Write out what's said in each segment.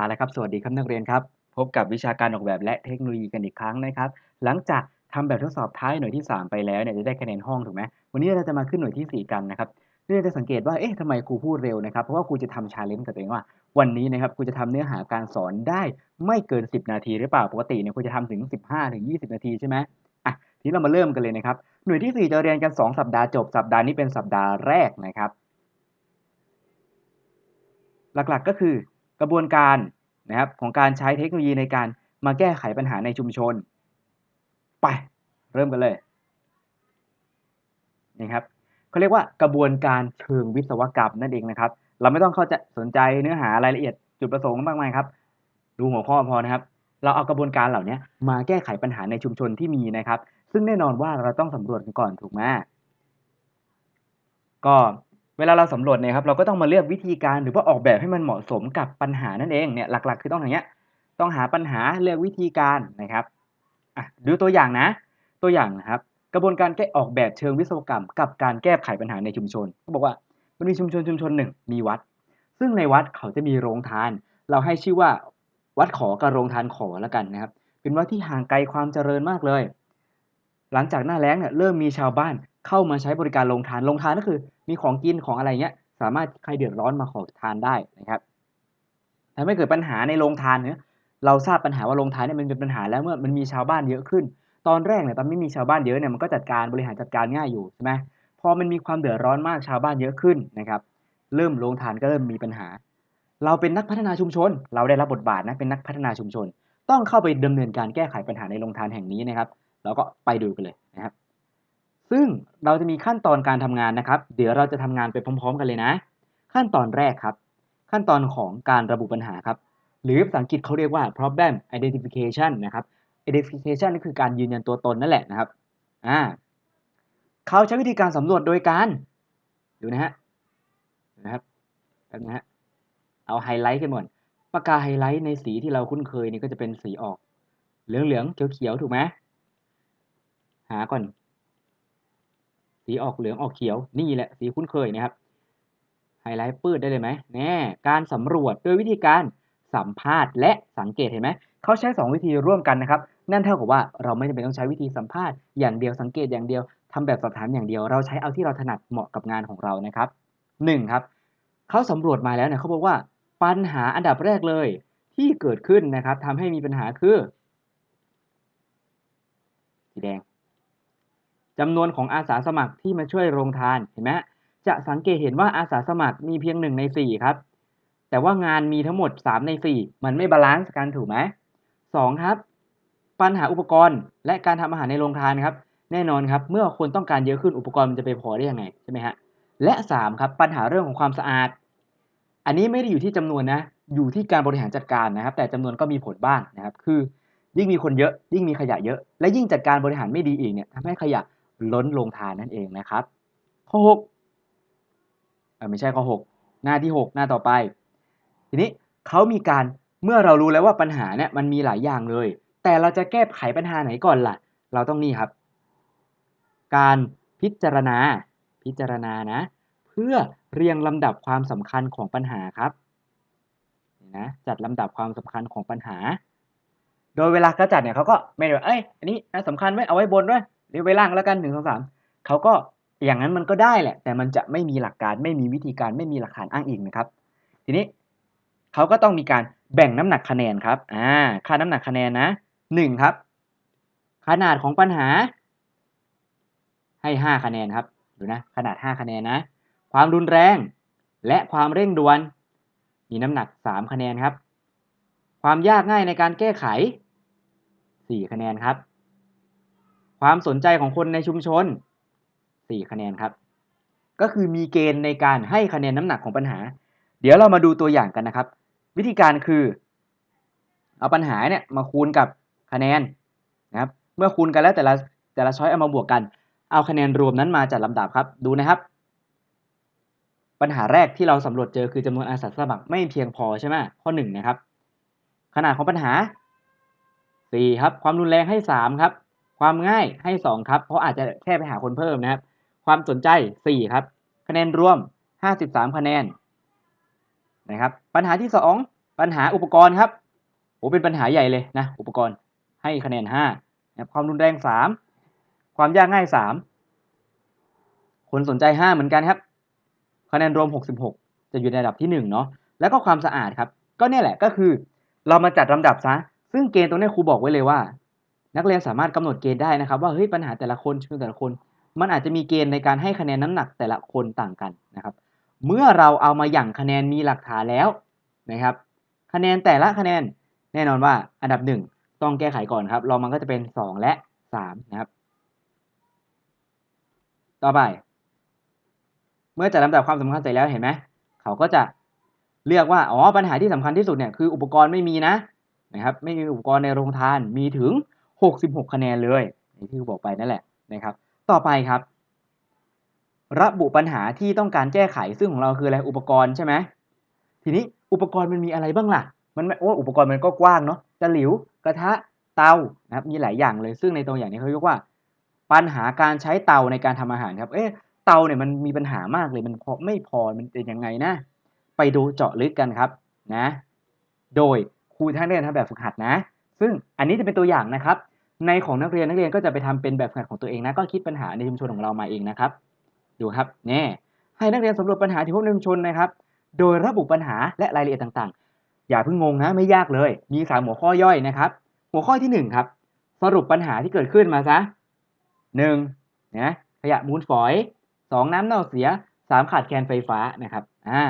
เอาละครับ สวัสดีครับนักเรียนครับ พบกับวิชาการออกแบบและเทคโนโลยีกันอีกครั้งนะครับ หลังจากทำแบบทดสอบท้ายหน่วยที่ 3 ไปแล้วเนี่ยจะได้คะแนนห้องถูกไหมวันนี้เราจะมาขึ้นหน่วยที่ 4 กันนะครับนี่เราจะสังเกตว่าเอ๊ะทำไมครูพูดเร็วนะครับ เพราะว่าครูจะทำชาเลนจ์กับตัวเองว่า วันนี้นะครับครูจะทำเนื้อหาการสอนได้ไม่เกิน 10 นาทีหรือเปล่าปกติเนี่ยครูจะทำถึง 15ถึง20 นาทีใช่ไหมอะทีนี้เรามาเริ่มกันเลยนะครับหน่วยที่ 4 จะเรียนกัน 2 สัปดาห์จบสัปดาห์นี้เป็นสัปดาห์แรกนะครับ หลักๆก็คือ กระบวนการนะครับของการใช้เทคโนโลยีในการมาแก้ไขปัญหาในชุมชน ไป เริ่มกันเลยนี่ครับเขาเรียกว่ากระบวนการเชิงวิศวกรรมนั่นเองนะครับ เราไม่ต้องเข้าใจสนใจเนื้อหารายละเอียดจุดประสงค์มากมายครับ ดูหัวข้อพอนะครับ เราเอากระบวนการเหล่านี้มาแก้ไขปัญหาในชุมชนที่มีนะครับ ซึ่งแน่นอนว่าเราต้องสำรวจกันก่อนถูกไหมก็ เวลาเราสำรวจเนี่ยครับเราก็ต้องมาเลือกวิธีการหรือว่าออกแบบให้มันเหมาะสมกับปัญหานั่นเองเนี่ยหลักๆ คือต้องอย่างเงี้ยต้องหาปัญหาเลือกวิธีการนะครับอะดูตัวอย่างนะ ตัวอย่างนะครับ กระบวนการแก้ออกแบบเชิงวิศวกรรม กับการแก้ไขปัญหาในชุมชนเขาบอกว่ามันมีชุมชนชุมชนหนึ่งมีวัด ซึ่งในวัดเขาจะมีโรงทาน เราให้ชื่อว่าวัดขอกับโรงทานขอแล้วกันนะครับ เป็นวัดที่ห่างไกลความเจริญมากเลย หลังจากหน้าแล้งเนี่ยเริ่มมีชาวบ้านเข้ามาใช้บริการโรงทานโรงทานก็คือ มีของกินของอะไรเงี้ยสามารถใครเดือดร้อนมาขอทานได้นะครับทำให้เกิดปัญหาในโรงทานเนี่ยเราทราบปัญหาว่าโรงทานเนี่ยมันเป็นปัญหาแล้วเมื่อมันมีชาวบ้านเยอะขึ้น ตอนแรกเนี่ยตอนไม่มีชาวบ้านเยอะเนี่ยมันก็จัดการบริหารจัดการง่ายอยู่ใช่ไหมพอมันมีความเดือดร้อนมากชาวบ้านเยอะขึ้นนะครับเริ่มโรงทานก็เริ่มมีปัญหา เราเป็นนักพัฒนาชุมชน เราได้รับบทบาทนะเป็นนักพัฒนาชุมชน ต้องเข้าไปดำเนินการแก้ไขปัญหาในโรงทานแห่งนี้นะครับเราก็ไปดูกันเลยนะครับ ซึ่งเราจะมีขั้นตอนการทำงานนะครับ เดี๋ยวเราจะทำงานไปพร้อม ๆ กันเลยนะ ขั้นตอนแรกครับ ขั้นตอนของการระบุปัญหาครับ หรือภาษาอังกฤษเขาเรียกว่า problem identification นะครับ identification ก็คือการยืนยันตัวตนนั่นแหละนะครับอ่าเขาใช้วิธีการสำรวจโดยการดูนะฮะนะครับแบบนะฮะเอาไฮไลท์กันหมดปากกาไฮไลท์ในสีที่เราคุ้นเคยนี่ก็จะเป็นสีออก เหลืองๆเขียวๆถูกไหมหาก่อน สีออกเหลืองออกเขียวนี่แหละสีคุ้นเคยนะครับไฮไลท์ปืดได้เลยไหมแน่การสำรวจด้วยวิธีการสัมภาษณ์และสังเกตเห็นไหมเขาใช้ 2 วิธีร่วมกันนะครับนั่นเท่ากับว่าเราไม่จำเป็นต้องใช้วิธีสัมภาษณ์อย่างเดียวสังเกตอย่างเดียวทำแบบสอบถามอย่างเดียว เราใช้เอาที่เราถนัดเหมาะกับงานของเรานะครับ 1. ครับเขาสำรวจมาแล้วเนี่ยเขาบอกว่าปัญหาอันดับแรกเลย ที่เกิดขึ้นนะครับทำให้มีปัญหาคือสีแดง จำนวนของอาสาสมัครที่มาช่วยโรงทานเห็นไหมจะสังเกตเห็นว่าอาสาสมัครมีเพียง 1 ใน 4 ครับ แต่ว่างานมีทั้งหมด 3 ใน 4 มันไม่บาลานซ์กันถูกไหมสองครับ ปัญหาอุปกรณ์และการทำอาหารในโรงทานครับ แน่นอนครับ เมื่อคนต้องการเยอะขึ้นอุปกรณ์มันจะไปพอได้ยังไงใช่ไหมฮะและ3ครับปัญหาเรื่องของความสะอาด อันนี้ไม่ได้อยู่ที่จำนวนนะอยู่ที่การบริหารจัดการนะครับ แต่จำนวนก็มีผลบ้างนะครับ คือ ยิ่งมีคนเยอะ ยิ่งมีขยะเยอะ และยิ่งจัดการบริหารไม่ดีอีกเนี่ยทำให้ขยะ ล้นโรงทานนั่นเองนะครับ ข้อ6เออไม่ใช่ข้อ 6 หน้าที่ 6 หน้าต่อไป ทีนี้เขามีการเมื่อเรารู้แล้วว่าปัญหาเนี่ยมันมีหลายอย่างเลย แต่เราจะแก้ไขปัญหาไหนก่อนล่ะ เราต้องนี่ครับ การพิจารณาพิจารณานะ เพื่อเรียงลำดับความสำคัญของปัญหาครับนะจัดลำดับความสำคัญของปัญหา โดยเวลาเขาจัดเนี่ยเขาก็ไม่ได้เอ้ยอันนี้นะสำคัญไว้เอาไว้บนด้วย หรือไว้ล่างแล้วกันหนึ่งสองสามเขาก็อย่างนั้นมันก็ได้แหละ แต่มันจะไม่มีหลักการไม่มีวิธีการไม่มีหลักฐานอ้างอิงนะครับ ทีนี้เขาก็ต้องมีการแบ่งน้ำหนักคะแนนครับอ่าค่าน้ำหนักคะแนนนะหนึ่งครับ ขนาดของปัญหา ให้ห้าคะแนนครับดูนะขนาดห้าคะแนนนะ ความรุนแรง และความเร่งด่วน มีน้ำหนักสามคะแนนครับ ความยากง่ายในการแก้ไขสี่คะแนนครับ ความสนใจของคนในชุมชนสี่คะแนนครับ ก็คือมีเกณฑ์ในการให้คะแนนน้ำหนักของปัญหา เดี๋ยวเรามาดูตัวอย่างกันนะครับ วิธีการคือ เอาปัญหาเนี่ยมาคูณกับคะแนนนะครับ เมื่อคูณกันแล้วแต่ละแต่ละช้อยเอามาบวกกัน เอาคะแนนรวมนั้นมาจัดลำดับครับ ดูนะครับ ปัญหาแรกที่เราสำรวจเจอคือจำนวนอาสาสมัครไม่เพียงพอใช่ไหมข้อหนึ่งนะครับ ขนาดของปัญหาสี่ครับ ความรุนแรงให้สามครับ ความง่ายให้สองครับ เพราะอาจจะแค่ไปหาคนเพิ่มนะครับ ความสนใจสี่ครับ คะแนนรวมห้าสิบสามคะแนนนะครับ ปัญหาที่สองปัญหาอุปกรณ์ครับโอ้เป็นปัญหาใหญ่เลยนะ อุปกรณ์ให้คะแนน5นะครับความรุนแรง 3 ความยากง่าย 3 คนสนใจ 5 เหมือนกันครับ คะแนนรวม 66 จะอยู่ในระดับที่ 1 เนาะ แล้วก็ความสะอาดครับ ก็เนี่ยแหละก็คือ เรามาจัดลำดับซะ ซึ่งเกณฑ์ตรงนี้ครูบอกไว้เลยว่า นักเรียนสามารถกำหนดเกณฑ์ได้นะครับ ว่าเฮ้ยปัญหาแต่ละคนชื่อแต่ละคน มันอาจจะมีเกณฑ์ในการให้คะแนนน้ำหนักแต่ละคนต่างกันนะครับ เมื่อเราเอามาหยั่งคะแนนมีหลักฐานแล้วนะครับ คะแนนแต่ละคะแนนแน่นอนว่าอันดับ 1 ต้องแก้ไขก่อนครับรองมันก็จะเป็น 2 และ 3 นะครับ ต่อไป เมื่อจัดลำดับความสำคัญเสร็จแล้วเห็นไหมเขาก็จะเลือกว่าอ๋อปัญหาที่สำคัญที่สุดเนี่ยคืออุปกรณ์ไม่มีนะนะครับ ไม่มีอุปกรณ์ในโรงทานมีถึง 66 คะแนนเลยอย่างที่ครูบอกไปนั่นแหละนะครับ ต่อไปครับ ระบุปัญหาที่ต้องการแก้ไขซึ่งของเราคืออะไรอุปกรณ์ใช่ไหมทีนี้อุปกรณ์มันมีอะไรบ้างล่ะ มันโอ้อุปกรณ์มันก็กว้างเนาะตะหลิวกระทะเตานะครับมีหลายอย่างเลยซึ่งในตัวอย่างนี้เขาเรียกว่า ปัญหาการใช้เตาในการทำอาหารครับ เอ๊ะเตาเนี่ยมันมีปัญหามากเลยมันพอไม่พอมันเป็นยังไงนะ ไปดูเจาะลึกกันครับนะ โดยครูท่านเรียนทำแบบฝึกหัดนะ ซึ่งอันนี้จะเป็นตัวอย่างนะครับ ในของนักเรียนนักเรียนก็จะไปทำเป็นแบบฝึกหัดของตัวเองนะก็คิดปัญหาในชุมชนของเรามาเองนะครับ ดูครับแน่ให้นักเรียนสำรวจปัญหาที่พบในชุมชนนะครับ โดยระบุปัญหาและรายละเอียดต่างๆ อย่าเพิ่งงงนะไม่ยากเลย มีสามหัวข้อย่อยนะครับ หัวข้อที่หนึ่งครับสรุปปัญหาที่เกิดขึ้นมาซะหนึ่งนะขยะมูลฝอยสองน้ำเน่าเสียสามขาดแคลนไฟฟ้านะครับอ่า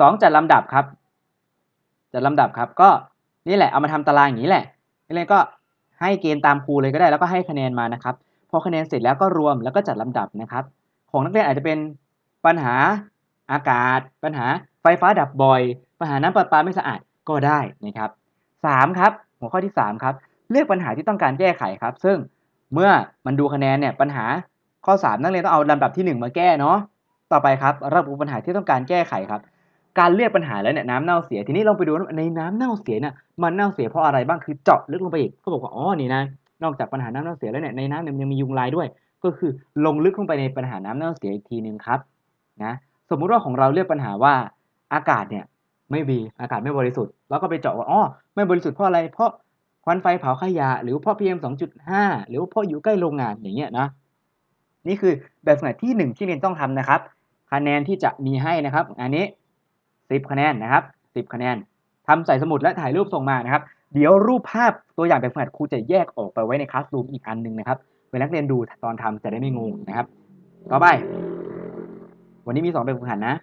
สองจัดลำดับครับ จัดลำดับครับก็นี่แหละเอามาทำตารางอย่างนี้แหละนี่เลยก็ ให้เกณฑ์ตามครูเลยก็ได้แล้วก็ให้คะแนนมานะครับพอคะแนนเสร็จแล้วก็รวมแล้วก็จัดลำดับนะครับ ของนักเรียนอาจจะเป็นปัญหาอากาศ ปัญหาไฟฟ้าดับบ่อย ปัญหาน้ำประปาไม่สะอาดก็ได้นะครับสามครับหัวข้อที่สามครับ เลือกปัญหาที่ต้องการแก้ไขครับ ซึ่งเมื่อมันดูคะแนนเนี่ยปัญหาข้อ 3 นักเรียนต้องเอาลำดับที่ 1 มาแก้เนาะต่อไปครับระบุปัญหาที่ต้องการแก้ไขครับ การเลือกปัญหาแล้วเนี่ยน้ำเน่าเสีย ทีนี้เราไปดูในน้ำเน่าเสียเนี่ยมันเน่าเสียเพราะอะไรบ้างคือเจาะลึกลงไปอีกเขาบอกว่าอ๋อนี่นะนอกจากปัญหาน้ำเน่าเสียแล้วเนี่ยในน้ำเนี่ยยังมียุงลายด้วย ก็คือลงลึกลงไปในปัญหาน้ำเน่าเสียอีกทีหนึ่งครับนะสมมุติว่าของเราเลือกปัญหาว่าอากาศเนี่ยไม่ดีอากาศไม่บริสุทธิ์แล้วก็ไปเจาะว่าอ๋อไม่บริสุทธิ์เพราะอะไรเพราะควันไฟเผาขยะหรือเพราะ PM 2.5 หรือเพราะอยู่ใกล้โรงงานอย่างเงี้ยนะนี่คือแบบฝึกหัดที่ 1 ที่เรียนต้องทำนะครับคะแนนที่จะมีให้นะครับ อันนี้ 10 คะแนนนะครับ 10 คะแนนทำใส่สมุดและถ่ายรูปส่งมานะครับ เดี๋ยวรูปภาพตัวอย่างแบบฝึกหัดครูจะแยกออกไปไว้ในคลาสรูมอีกอันหนึ่งนะครับเวลานักเรียนดูตอนทำจะได้ไม่งงนะครับ ต่อไป วันนี้มี 2 แบบฝึกหัดนะ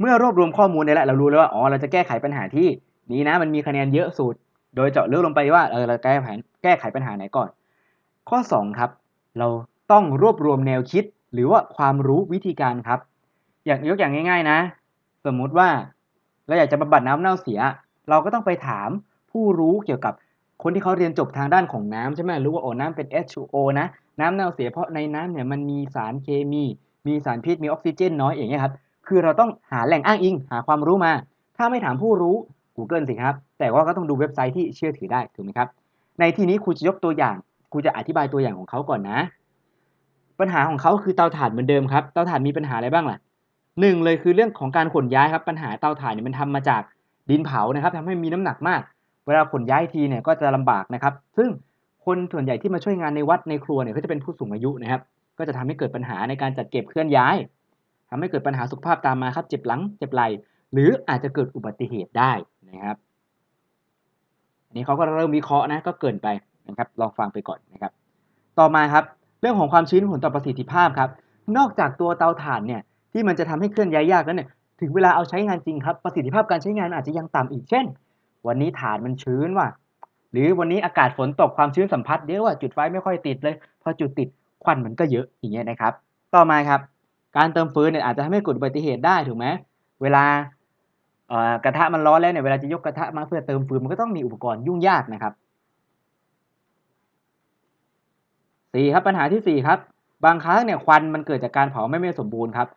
เมื่อรวบรวมข้อมูลได้แล้วเรารู้แล้วว่าอ๋อเราจะแก้ไขปัญหาที่นี้นะมันมีคะแนนเยอะสุด โดยเจาะลึกลงไปว่าเออเราแก้ไขแก้ไขปัญหาไหนก่อน ข้อ 2 ครับ เราต้องรวบรวมแนวคิด หรือว่าความรู้วิธีการครับ อย่างยกอย่างง่าย ๆ นะ สมมุติว่าเราอยากจะบำบัดน้ำเน่าเสีย เราก็ต้องไปถามผู้รู้เกี่ยวกับคนที่เขาเรียนจบทางด้านของน้ำใช่ไหมรู้ว่าโอ้น้ำเป็น H2O นะ น้ำเน่าเสียเพราะในน้ำเนี่ยมันมีสารเคมี มีสารพิษมีออกซิเจนน้อยอย่างเงี้ยครับคือเราต้องหาแหล่งอ้างอิง หาความรู้มา ถ้าไม่ถามผู้รู้ Google สิครับ แต่ว่าก็ต้องดูเว็บไซต์ที่เชื่อถือได้ถูกไหมครับ ในที่นี้ครูจะยกตัวอย่างครูจะอธิบายตัวอย่างของเขาก่อนนะ ปัญหาของเขาคือเตาถ่านเหมือนเดิมครับเตาถ่านมีปัญหาอะไรบ้างล่ะ หนึ่งเลยคือเรื่องของการขนย้ายครับปัญหาเตาถ่านเนี่ยมันทำมาจากดินเผานะครับทำให้มีน้ำหนักมาก เวลาขนย้ายทีเนี่ยก็จะลำบากนะครับ ซึ่งคนส่วนใหญ่ที่มาช่วยงานในวัดในครัวเนี่ยก็จะเป็นผู้สูงอายุนะครับ ก็จะทำให้เกิดปัญหาในการจัดเก็บเคลื่อนย้ายทำให้เกิดปัญหาสุขภาพตามมาครับ เจ็บหลัง เจ็บไหล่หรืออาจจะเกิดอุบัติเหตุได้นะครับนนี้เขาก็เริ่มวิเคราะห์นะก็เกินไปนะครับลองฟังไปก่อนนะครับ ต่อมาครับ เรื่องของความชื้นผลต่อประสิทธิภาพครับ นอกจากตัวเตาถ่านเนี่ย ที่มันจะทำให้เคลื่อนย้ายยากแล้วเนี่ยถึงเวลาเอาใช้งานจริงครับประสิทธิภาพการใช้งานอาจจะยังต่ำอีกเช่น วันนี้ถานมันชื้นว่ะหรือวันนี้อากาศฝนตกความชื้นสัมผัสเยอะว่าจุดไฟไม่ค่อยติดเลยพอจุดติดควันมันก็เยอะอย่างเงี้ยนะครับ ต่อมาครับ การเติมฟืนเนี่ยอาจจะทำให้เกิดอุบัติเหตุได้ถูกไหมเวลากระทะมันร้อนแล้วเนี่ยเวลาจะยกกระทะมาเพื่อเติมฟืนมันก็ต้องมีอุปกรณ์ยุ่งยากนะครับสี่ครับปัญหาที่สี่ครับ บางครั้งเนี่ยควันมันเกิดจากการเผาไม่ไม่สมบูรณ์ครับ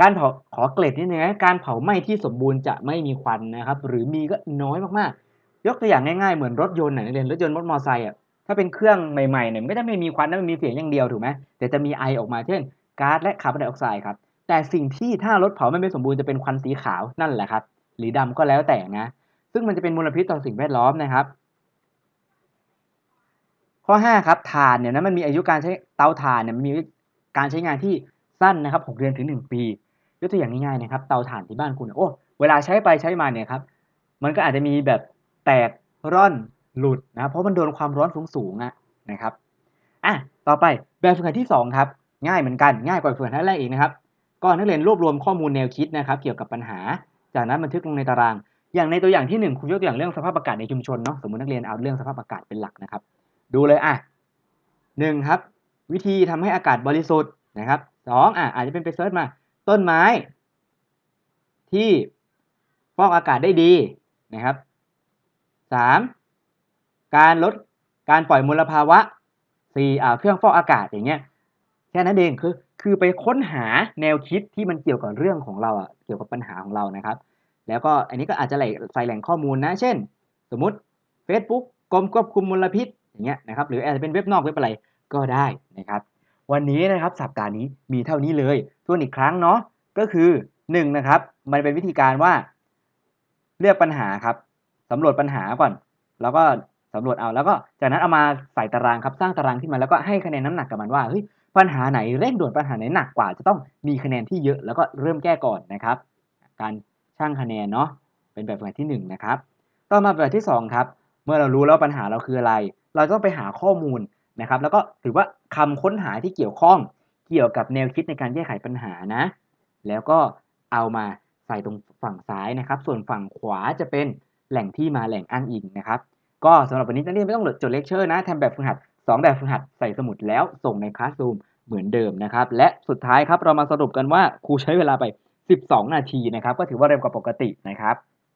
การเผาขอเกรดนิดนึงนะการเผาไหม้ที่สมบูรณ์จะไม่มีควันนะครับ หรือมีก็น้อยมากๆ ยกตัวอย่างง่ายๆเหมือนรถยนต์นะเรียนรถยนต์รถมอเตอร์ไซค์อะถ้าเป็นเครื่องใหม่ๆเนี่ยไม่ได้ไม่มีควันนะมันมีเสียงอย่างเดียวถูกไหมแต่จะมีไอออกมาเช่นก๊าซและคาร์บอนไดออกไซด์ครับแต่สิ่งที่ถ้ารถเผาไม่ไม่สมบูรณ์จะเป็นควันสีขาวนั่นแหละครับ หรือดำก็แล้วแต่นะ ซึ่งมันจะเป็นมลพิษต่อสิ่งแวดล้อมนะครับ ข้อ 5 ครับถ่านเนี่ยนะมันมีอายุการใช้เตาถ่านเนี่ยมันมีการใช้งานที่สั้นนะครับ6เดือนถึง 1 ปี ยกตัวอย่างง่ายๆนะครับเตาถ่านที่บ้านคุณเนี่ยโอ้เวลาใช้ไปใช้มาเนี่ยครับมันก็อาจจะมีแบบแตกร่อนหลุดนะเพราะมันโดนความร้อนสูงๆอะนะครับอะต่อไปแบบฝึกหัดที่ 2 ครับ ง่ายเหมือนกันง่ายกว่าฝึกหัดแรกอีกนะครับก็นักเรียนรวบรวมข้อมูลแนวคิดนะครับ เกี่ยวกับปัญหา จากนั้นบันทึกลงในตาราง อย่างในตัวอย่างที่หนึ่งครูยกตัวอย่างเรื่องสภาพอากาศในชุมชนเนาะสมมตินักเรียนเอาเรื่องสภาพอากาศเป็นหลักนะครับ ดูเลยอะหนึ่งครับ วิธีทำให้อากาศบริสุทธิ์นะครับสองอะอาจจะเป็นไปเซิร์ชมา ต้นไม้ ที่ฟอกอากาศได้ดีนะครับสามการลดการปล่อยมลภาวะสี่อ่าเครื่องฟอกอากาศอย่างเงี้ยแค่นั้นเองคือคือไปค้นหาแนวคิดที่มันเกี่ยวกับเรื่องของเราอะเกี่ยวกับปัญหาของเรานะครับ แล้วก็อันนี้ก็อาจจะใส่แหล่งข้อมูลนะ เช่น สมมติ Facebook กรมควบคุมมลพิษอย่างเงี้ยนะครับหรืออาจจะเป็นเว็บนอกเว็บอะไรก็ได้นะครับ วันนี้นะครับสัปดาห์นี้มีเท่านี้เลย ทวนอีกครั้งเนาะก็คือ1นะครับมันเป็นวิธีการว่า เลือกปัญหาครับสำรวจปัญหาก่อน แล้วก็สำรวจเอาแล้วก็จากนั้นเอามาใส่ตารางครับสร้างตารางขึ้นมาแล้วก็ให้คะแนนน้ำหนักกับมันว่าเฮ้ยปัญหาไหนเร่งด่วนปัญหาไหนหนักกว่า จะต้องมีคะแนนที่เยอะแล้วก็เริ่มแก้ก่อนนะครับ การช่างคะแนนเนาะเป็นแบบแบบที่ 1 นะครับ ต่อมาแบบที่ 2 ครับ เมื่อเรารู้แล้วปัญหาเราคืออะไร เราต้องไปหาข้อมูลนะครับ แล้วก็ถือว่าคำค้นหาที่เกี่ยวข้อง เกี่ยวกับแนวคิดในการแก้ไขปัญหานะ แล้วก็เอามาใส่ตรงฝั่งซ้ายนะครับ ส่วนฝั่งขวาจะเป็นแหล่งที่มาแหล่งอ้างอิงนะครับ ก็สำหรับวันนี้นักเรียนไม่ต้องจดเลคเชอร์นะทำแบบฝึกหัด 2 แบบฝึกหัดใส่สมุดแล้วส่งในคลาสรูมเหมือนเดิมนะครับ และสุดท้ายครับเรามาสรุปกันว่าครูใช้เวลาไป 12 นาทีนะครับ ก็ถือว่าเร็วกว่าปกตินะครับ